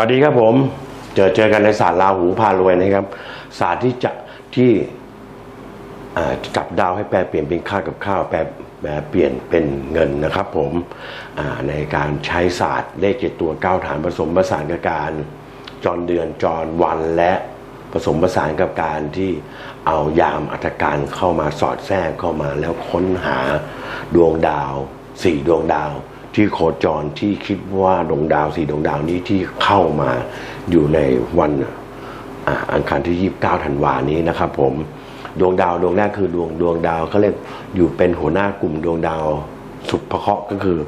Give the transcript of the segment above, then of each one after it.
วัสดีครับผมเจอเจอกันในศาสตร์ราหูพารวยนะครับ ศาสตร์ที่จะที่จับดาวให้แปลเปลี่ยนเป็นค่ากับข้าวแปลแปลเปลี่ยนเป็นเงินนะครับผมในการใช้ศาสตร์เลขเจ็ดตัวเก้าฐานผสมผสานกับการจรเดือนจรวันและผสมผสานกับการที่เอายามอัตการเข้ามาสอดแทรกเข้ามาแล้วค้นหาดวงดาวสี่ดวงดาว ที่โคจรที่คิดว่าดวงดาวสี่ดวงดาวนี้ที่เข้ามาอยู่ในวันอังคารที่ 29ธันวานี้นะครับผมดวงดาวดวงแรกคือดวงดวงดาวเขาเรียกอยู่เป็นหัวหน้ากลุ่มดวงดาวสุภเคราะห์ก็คือ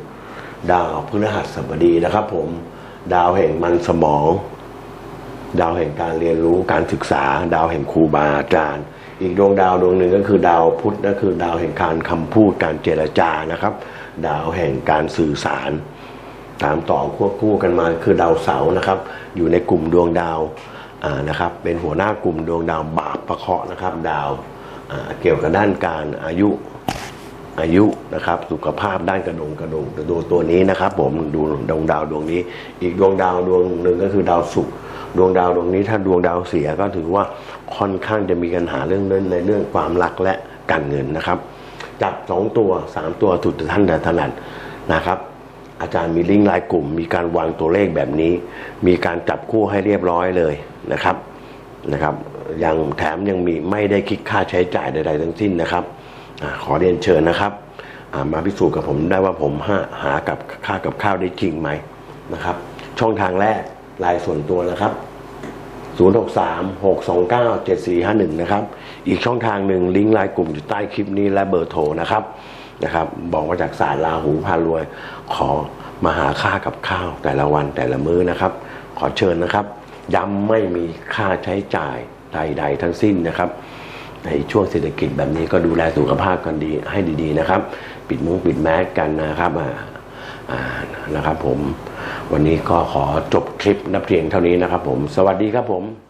ดาวพฤหัสบดีนะครับผมดาวแห่งมันสมอง ดาวแห่งการเรียนรู้การศึกษา ดาวแห่งครูบาอาจารย์ อีกดวงดาวดวงหนึ่งก็คือดาวพุธก็คือดาวแห่งการคำพูดการเจรจานะครับ ดาวแห่งการสื่อสาร ตามต่อควบคู่กันมาคือดาวเสาร์นะครับ อยู่ในกลุ่มดวงดาวนะครับ เป็นหัวหน้ากลุ่มดวงดาวบาปประเคาะนะครับ ดาวเกี่ยวกับด้านการอายุ อายุนะครับสุขภาพด้านกระดงกระดงดูตัวนี้นะครับ ผมดูดวงดาวดวงนี้ อีกดวงดาวดวงหนึ่งก็คือดาวศุกร์ดวงดาวดวงนี้ถ้าดวงดาวเสียก็ถือว่าค่อนข้างจะมีปัญหาเรื่องเรื่องในเรื่องความรักและการเงินนะครับจับสองตัวสามตัวสุดท่านแต่ถนัดนะครับอาจารย์มีลิงก์รายกลุ่ม มีการวางตัวเลขแบบนี้ มีการจับคู่ให้เรียบร้อยเลยนะครับนะครับยังแถมยังมีไม่ได้คิดค่าใช้จ่ายใดๆทั้งสิ้นนะครับ ขอเรียนเชิญนะครับ มาพิสูจน์กับผมได้ว่าผมหาหากับค่ากับข้าวได้จริงไหมนะครับ ช่องทางแรกรายส่วนตัวนะครับ 0636297451 นะครับ อีกช่องทางหนึ่งลิงก์ไลน์กลุ่มอยู่ใต้คลิปนี้และเบอร์โทรนะครับนะครับ บอกว่าจากศาสตร์ลาหูพารวย ขอมาหาค่ากับข้าวแต่ละวันแต่ละมื้อนะครับ ขอเชิญนะครับ ย้ำไม่มีค่าใช้จ่ายใด ๆ ทั้งสิ้นนะครับ ในช่วงเศรษฐกิจแบบนี้ก็ดูแลสุขภาพกันดีให้ดีๆนะครับ ปิดมุ้งปิดแมสกันนะครับอ่าอ่านะครับผม วันนี้ก็ขอจบคลิปนับเพียงเท่านี้นะครับผม สวัสดีครับผม